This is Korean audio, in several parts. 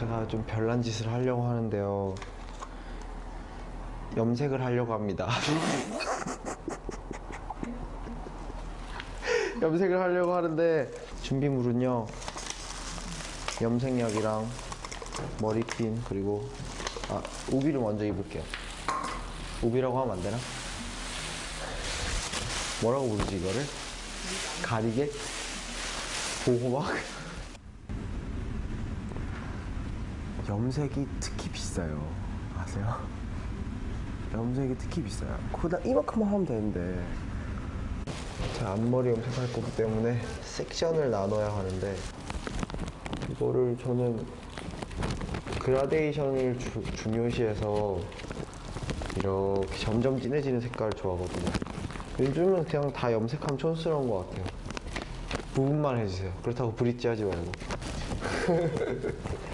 제가 좀 별난 짓을 하려고 하는데요. 염색을 하려고 합니다. 염색을 하려고 하는데 준비물은요. 염색약이랑 머리핀 그리고 아 우비를 먼저 입을게요. 우비라고 하면 안 되나? 뭐라고 부르지 이거를? 가리개? 보호막? 염색이 특히 비싸요. 아세요? 염색이 특히 비싸요. 그냥 이만큼만 하면 되는데. 제가 앞머리 염색할 거기 때문에 섹션을 나눠야 하는데 이거를 저는 그라데이션을 주- 중요시해서 이렇게 점점 진해지는 색깔을 좋아하거든요. 요즘은 그냥 다 염색하면 촌스러운 것 같아요. 부분만 해주세요. 그렇다고 브릿지 하지 말고.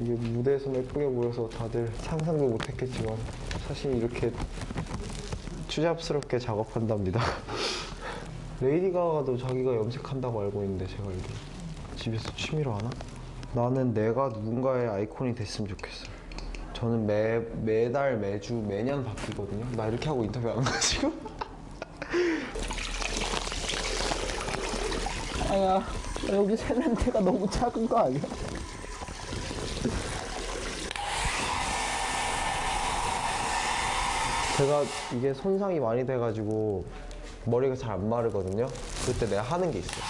이게 무대에서 예쁘게 보여서 다들 상상도 못했겠지만 사실 이렇게 추잡스럽게 작업한답니다. 레이디 가가도 자기가 염색한다고 알고 있는데 제가 알기로 집에서 취미로 하나? 나는 내가 누군가의 아이콘이 됐으면 좋겠어요. 저는 매, 매달, 매주, 매년 바뀌거든요. 나 이렇게 하고 인터뷰 안 가지고. 아야 여기 세면대가 너무 작은 거 아니야? 제가 이게 손상이 많이 돼가지고 머리가 잘 안 마르거든요. 그때 내가 하는 게 있어요.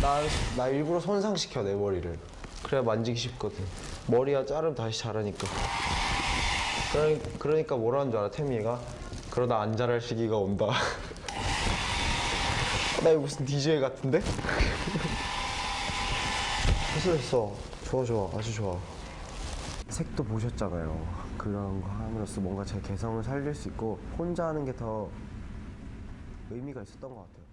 나, 나 일부러 손상시켜, 내 머리를. 그래야 만지기 쉽거든. 머리야 자르면 다시 자라니까. 그러, 그러니까 뭐라는 줄 알아, 태미가? 그러다 안 자랄 시기가 온다. 나 이거 무슨 DJ 같은데? 됐어 됐어. 좋아 좋아. 아주 좋아. 색도 보셨잖아요. 그런 거 함으로써 뭔가 제 개성을 살릴 수 있고 혼자 하는 게 더 의미가 있었던 것 같아요